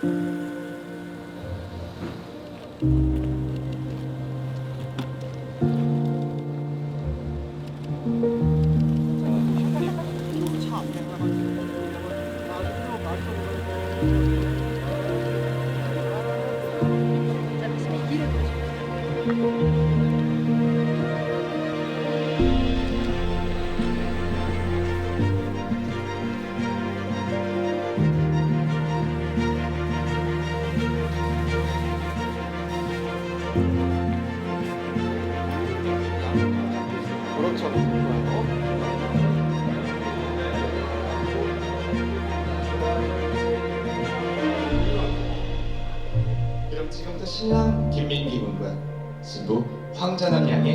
그렇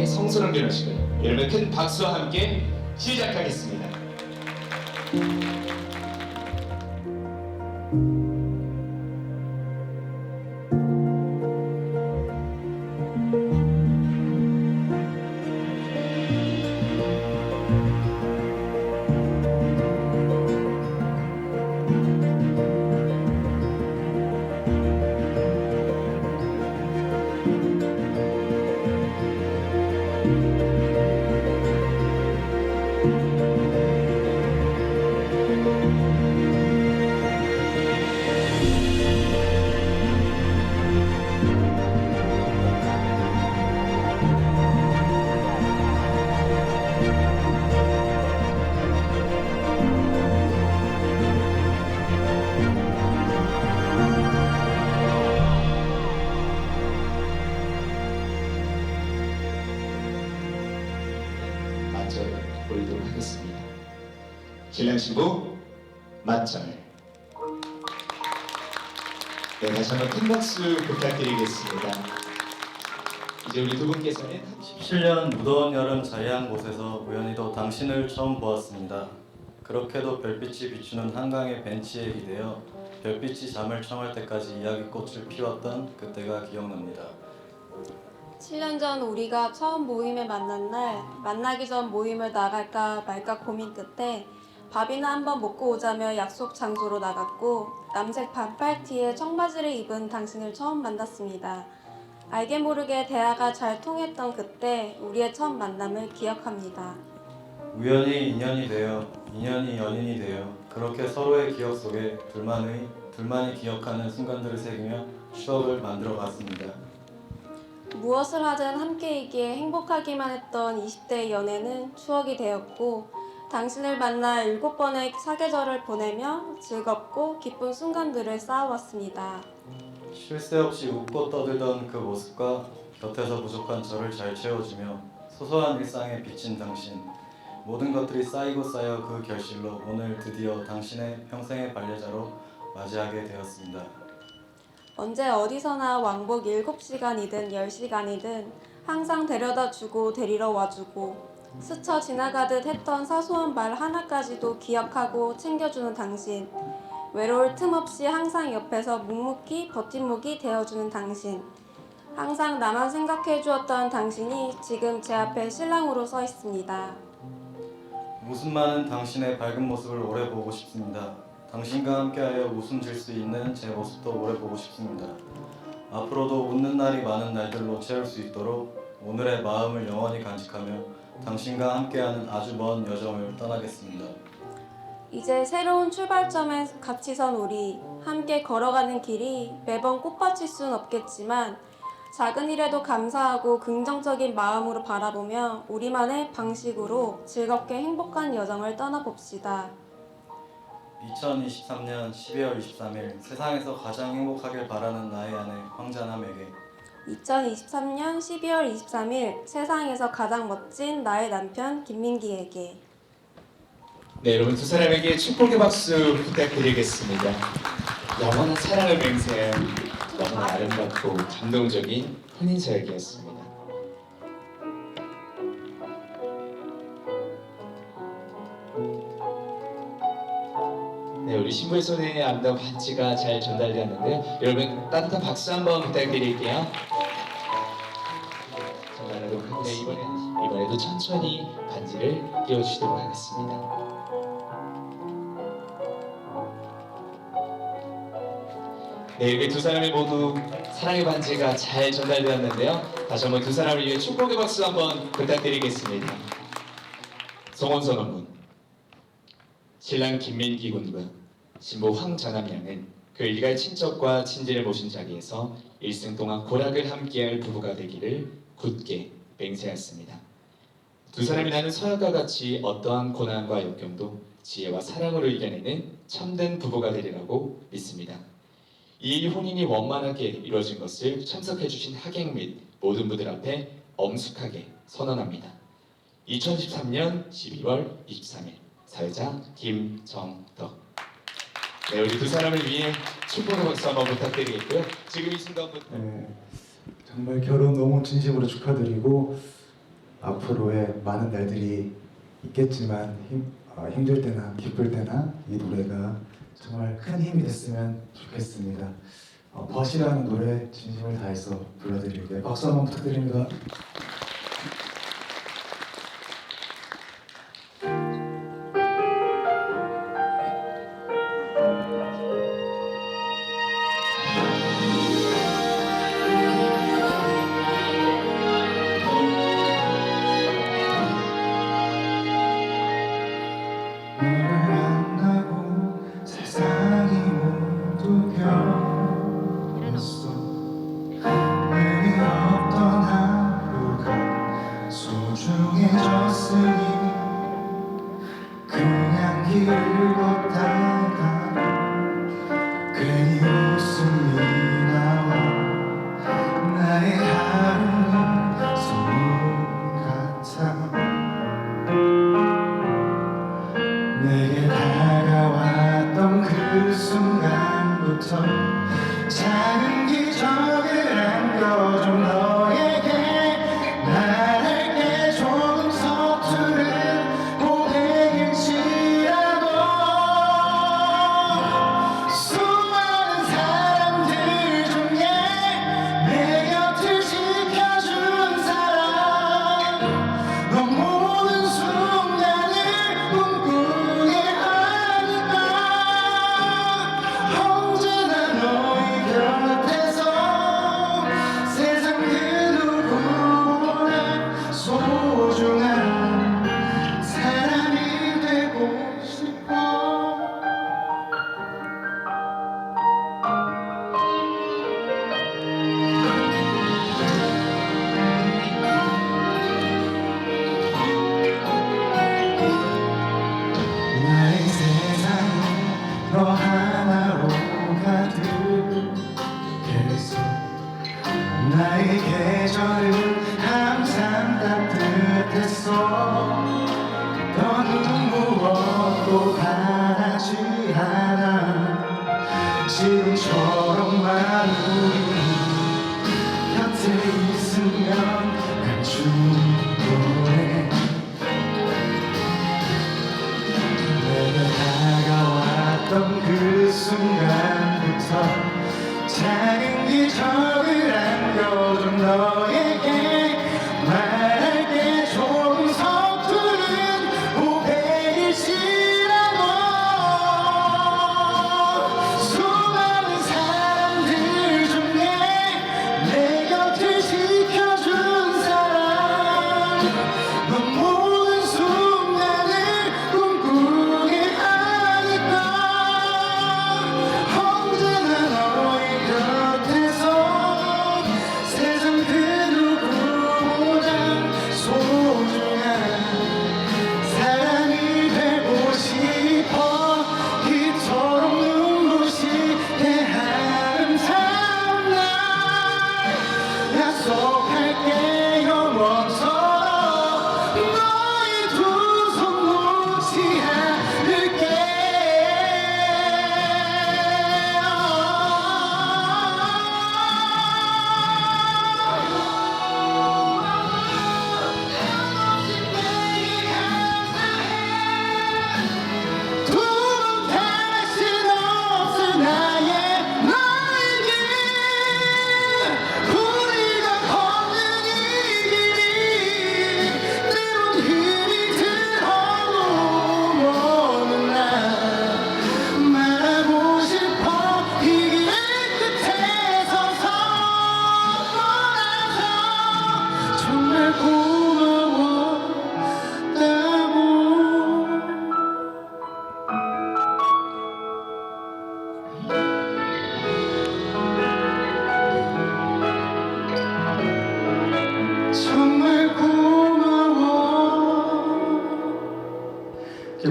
성스러운 결혼식을 여러분 큰 박수와 함께 시작하겠습니다. 네, 다시 한번 큰 박수 부탁드리겠습니다. 이제 우리 두 분께서는 17년 무더운 여름 자리한 곳에서 우연히도 당신을 처음 보았습니다. 그렇게도 별빛이 비추는 한강의 벤치에 기대어 별빛이 잠을 청할 때까지 이야기꽃을 피웠던 그때가 기억납니다. 7년 전 우리가 처음 모임에 만난 날 만나기 전 모임을 나갈까 말까 고민 끝에 밥이나 한번 먹고 오자며 약속 장소로 나갔고 남색 반팔티에 청바지를 입은 당신을 처음 만났습니다. 알게 모르게 대화가 잘 통했던 그때 우리의 첫 만남을 기억합니다. 우연히 인연이 되어 인연이 연인이 되어 그렇게 서로의 기억 속에 둘만의 둘만이 기억하는 순간들을 새기며 추억을 만들어 갔습니다. 무엇을 하든 함께이기에 행복하기만 했던 20대의 연애는 추억이 되었고 당신을 만나 일곱 번의 사계절을 보내며 즐겁고 기쁜 순간들을 쌓아왔습니다. 쉴 새 없이 웃고 떠들던 그 모습과 곁에서 부족한 저를 잘 채워주며 소소한 일상에 비친 당신 모든 것들이 쌓이고 쌓여 그 결실로 오늘 드디어 당신의 평생의 반려자로 맞이하게 되었습니다. 언제 어디서나 왕복 7시간이든 10시간이든 항상 데려다 주고 데리러 와주고 스쳐 지나가듯 했던 사소한 말 하나까지도 기억하고 챙겨주는 당신 외로울 틈 없이 항상 옆에서 묵묵히 버팀목이 되어주는 당신 항상 나만 생각해 주었던 당신이 지금 제 앞에 신랑으로 서 있습니다. 웃음 많은 당신의 밝은 모습을 오래 보고 싶습니다. 당신과 함께하여 웃음 질 수 있는 제 모습도 오래 보고 싶습니다. 앞으로도 웃는 날이 많은 날들로 채울 수 있도록 오늘의 마음을 영원히 간직하며 당신과 함께하는 아주 먼 여정을 떠나겠습니다. 이제 새로운 출발점에 같이 선 우리 함께 걸어가는 길이 매번 꽃밭일 순 없겠지만 작은 일에도 감사하고 긍정적인 마음으로 바라보며 우리만의 방식으로 즐겁게 행복한 여정을 떠나봅시다. 2023년 12월 23일 세상에서 가장 행복하길 바라는 나의 아내 황자남에게 2023년 12월 23일 세상에서 가장 멋진 나의 남편 김민기에게 네, 여러분 두 사람에게 축복의 박수 부탁드리겠습니다. 영원한 사랑을 맹세한 너무나 아름답고 감동적인 혼인 설계였습니다. 네, 우리 신부의 손에 아름다운 반지가 잘 전달되었는데요. 여러분 따뜻한 박수 한번 부탁드릴게요. 이번에도 천천히 반지를 끼워주시도록 하겠습니다. 네, 이렇게 두 사람이 모두 사랑의 반지가 잘 전달되었는데요. 다시 한번 두 사람을 위해 축복의 박수 한번 부탁드리겠습니다. 성원선 업문 신랑 김민기 군과 신부 황전함 양은 그 일갈 친척과 친지를 모신 자리에서 일생 동안 고락을 함께할 부부가 되기를 굳게 맹세하였습니다. 두 사람이 나는 서약과 같이 어떠한 고난과 역경도 지혜와 사랑으로 이겨내는 참된 부부가 되리라고 믿습니다. 이 혼인이 원만하게 이루어진 것을 참석해주신 하객 및 모든 분들 앞에 엄숙하게 선언합니다. 2013년 12월 23일 사회자 김정덕 네, 우리 두 사람을 위해 축복의 박수 한번 부탁드리겠고요. 지금 이 순간부터 네, 정말 결혼 너무 진심으로 축하드리고 앞으로의 많은 날들이 있겠지만 힘, 어, 힘들 때나 기쁠 때나 이 노래가 정말 큰 힘이 됐으면 좋겠습니다. 어, 벗이라는 노래 진심을 다해서 불러드릴게요. 박수 한번 부탁드립니다. 바라지 않아 지금처럼만 우리 곁에 있으면 난 충분해 내가 다가왔던 그 순간부터 작은 기적을 안겨준 너에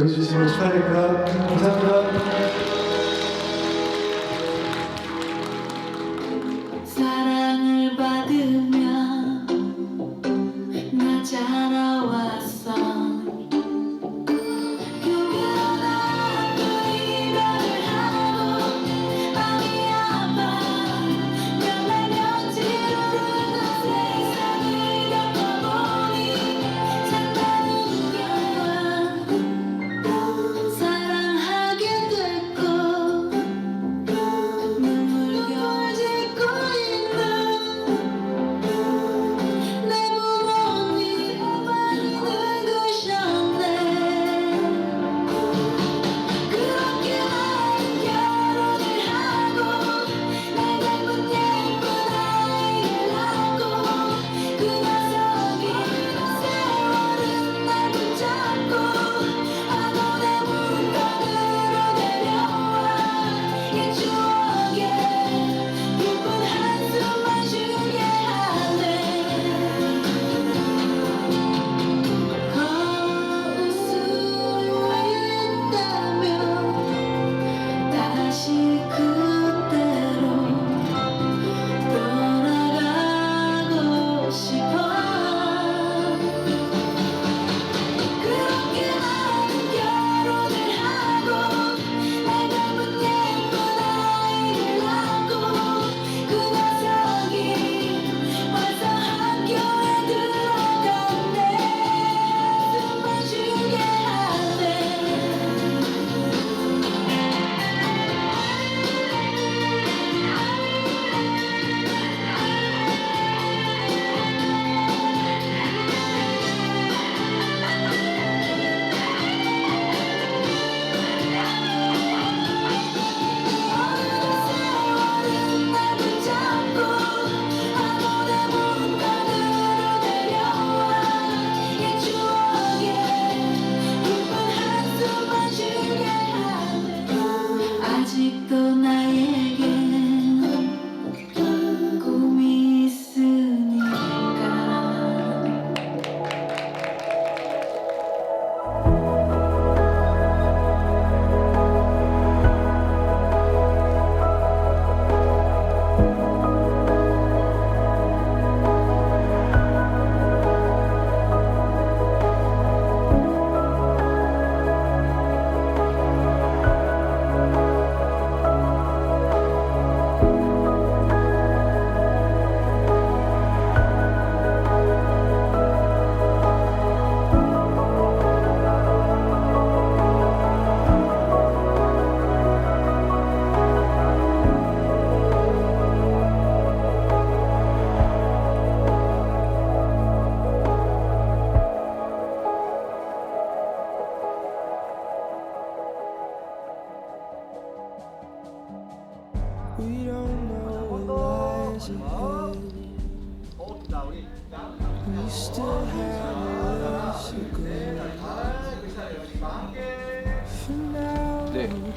여기 주시면 축하드립니다. 감사합니다.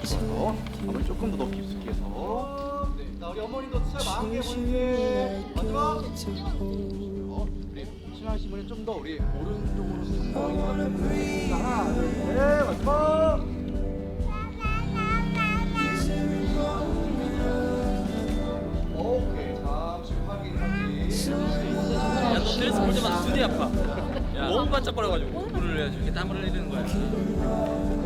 잡아서 밥을 조금 더 깊숙이 해서 네. 자 우리 어머니도 진짜 마음게 보이게 마지막 어, 우리 심하신 분이 좀 더 우리 오른쪽으로 숙성이 하나 둘셋 마지막 오케이 잠시 확인 확인 야, 너 드레스 볼 때마다 눈이 아파. 야, 너무 반짝거려가지고 물을 해야지 이렇게 땀을 흘리는 거야.